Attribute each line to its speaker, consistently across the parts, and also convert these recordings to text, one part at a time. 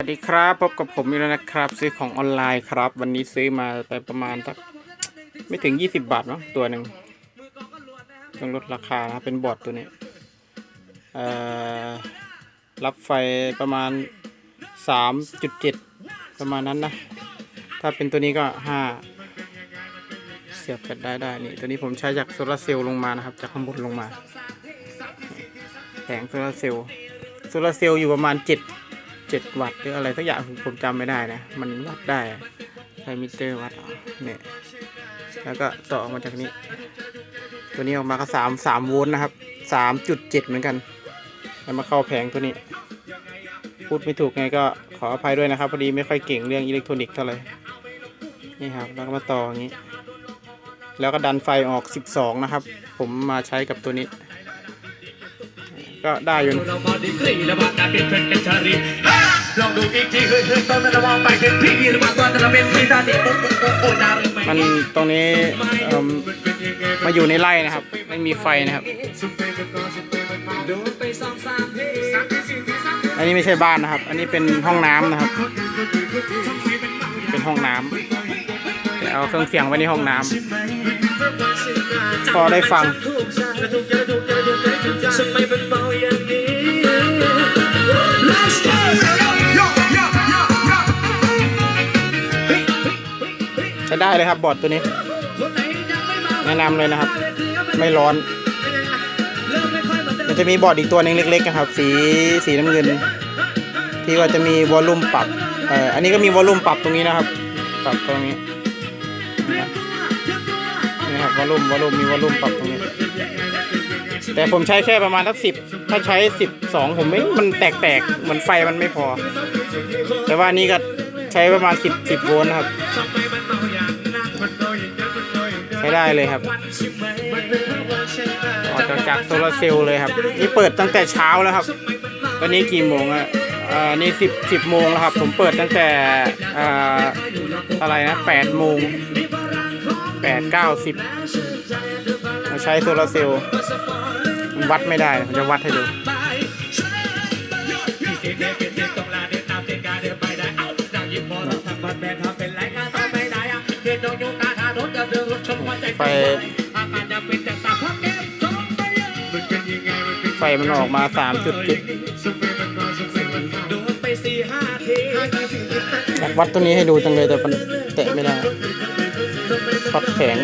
Speaker 1: สวัสดีครับพบกับผมอีกแล้วนะครับ ซื้อของออนไลน์ครับ วันนี้ซื้อมาไปประมาณสักไม่ถึง20บาทเนาะตัวหนึ่งต้องลดราคานะเป็นบอร์ดตัวนี้รับไฟประมาณ3.7ประมาณนั้นนะ ถ้าเป็นตัวนี้ก็5เสียบแฟลชได้ได้นี่ตัวนี้ผมใช้จากโซลาร์เซลล์ลงมานะครับ จากข้างบนลงมาแผงโซลาร์เซลล์โซลาร์เซลล์อยู่ประมาณ7เจ็ด วัตต์หรืออะไรสักอย่างผมจำไม่ได้นะ มันวัดได้ใช้มิเตอร์วัดเอาเนี่ยแล้วก็ต่อออกมาจากนี้ ตัวนี้ออกมาก็สามสามโวลต์นะครับสามจุดเจ็ดเหมือนกัน แล้วมาเข้าแผงตัวนี้ พูดไม่ถูกไงก็ขออภัยด้วยนะครับพอดีไม่ค่อยเก่งเรื่องอิเล็กทรอนิกส์เท่าไหร่นี่ครับ แล้วก็มาต่ออย่างนี้ แล้วก็ดันไฟออก 12 นะครับ ผมมาใช้กับตัวนี้ ก็ได้อยู่ นะ
Speaker 2: เรามาดีกรีแล้วมาการเป็นเพื่อนกันชาลีลองดูอีกทีเฮ้ยเฮ้ยตอนนั้นเรามองไปเป็นพี่หรือว่าตอนนั้นเราเป็นพี่ตาดีโอ้โอ้โอ้โอ้ดารือไม่
Speaker 1: มันตรงนี้เอิ่มมาอยู่ในไร่นะครับ ไม่มีไฟนะครับ
Speaker 2: โดนไปสองสามทีสามทีสี่ทีสามที
Speaker 1: อันนี้ไม่ใช่บ้านนะครับ อันนี้เป็นห้องน้ำนะครับ เป็นห้องน้ำแต่เอาเครื่องเสียงไว้ในห้องน้ำพอได้ฟัง
Speaker 2: ทำไมเป็นเบา
Speaker 1: ได้เลยครับบอร์ดตัวนี้ แนะนำเลยนะครับ ไม่ร้อน มันจะมีบอร์ดอีกตัวนึงเล็กๆนะครับ สีสีน้ำเงิน ที่ว่าจะมีวอลลุ่มปรับเอ่ออันนี้ก็มีวอลลุ่มปรับตรงนี้นะครับ ปรับตรงนี้นี่ครับวอลลุ่มวอลลุ่มมีวอลลุ่มปรับตรงนี้แต่ผมใช้แค่ประมาณสักสิบถ้าใช้สิบสองผมไม่มันแตกๆเหมือนไฟมันไม่พอ แต่ว่านี้ก็ใช้ประมาณสิบสิบโวลต์นะครับ ใช้ได้เลยครับออกจากจากโซลาร์เซลล์เลยครับ นี่เปิดตั้งแต่เช้าแล้วครับ ตอนนี้กี่โมงอะอ่านี่สิบสิบโมงแล้วครับ ผมเปิดตั้งแต่อ่าอะไรนะแปดโมงแปดเก้าสิบมาใช้โซลาร์เซลล์วัดไม่ได้ผมจะวัดให้ดู ไฟไฟมันออกมาสามจุดจุด
Speaker 2: โดนไปสี่ห้าที
Speaker 1: อยากวัดตัวนี้ให้ดูจังเลยแต่มันแตะไม่ได้วัดแผง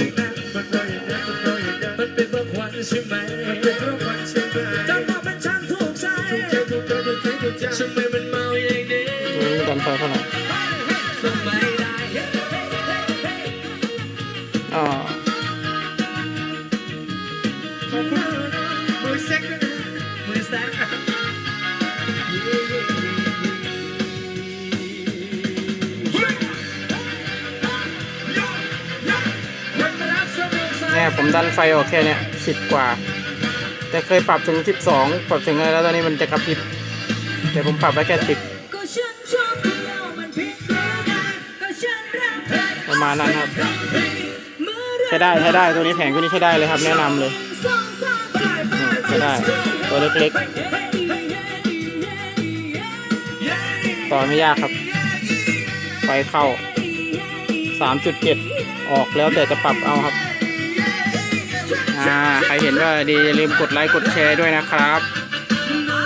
Speaker 2: มันเป็นควันใช่ไหมมันเป็นเพราะควันใช่ไหมจังหวะมันช่างถูกใจถูกใจถูกใจถูกใจทำไมมันเมาอย่างนี้
Speaker 1: ดันไฟเท่าไหร่ อ๋อ
Speaker 2: มือเซ็กมือแซก
Speaker 1: เนี่ยผมดันไฟออกแค่เนี้ยสิบกว่า แต่เคยปรับถึงสิบสองปรับถึงอะไรแล้วตอนนี้มันจะกระพริบแต่ผมปรับไว้แค่สิบ
Speaker 3: ก็ฉันชอบเที่ยวมันผิดหรือไงก็ฉันรักใคร
Speaker 1: ประมาณนั้นครับ ช้ได้ใช้ได้ตัวนี้แผงตัวนี้ใช้ได้เลยครับ แนะนำเลยใช้ได้ตัวเล็กๆ ต่อไม่ยากครับ ไฟเข้า 3.7 ออกแล้วแต่จะปรับเอาครับอ่าใครเห็นว่าดีอย่าลืมกดไลค์กดแชร์ด้วยนะครับ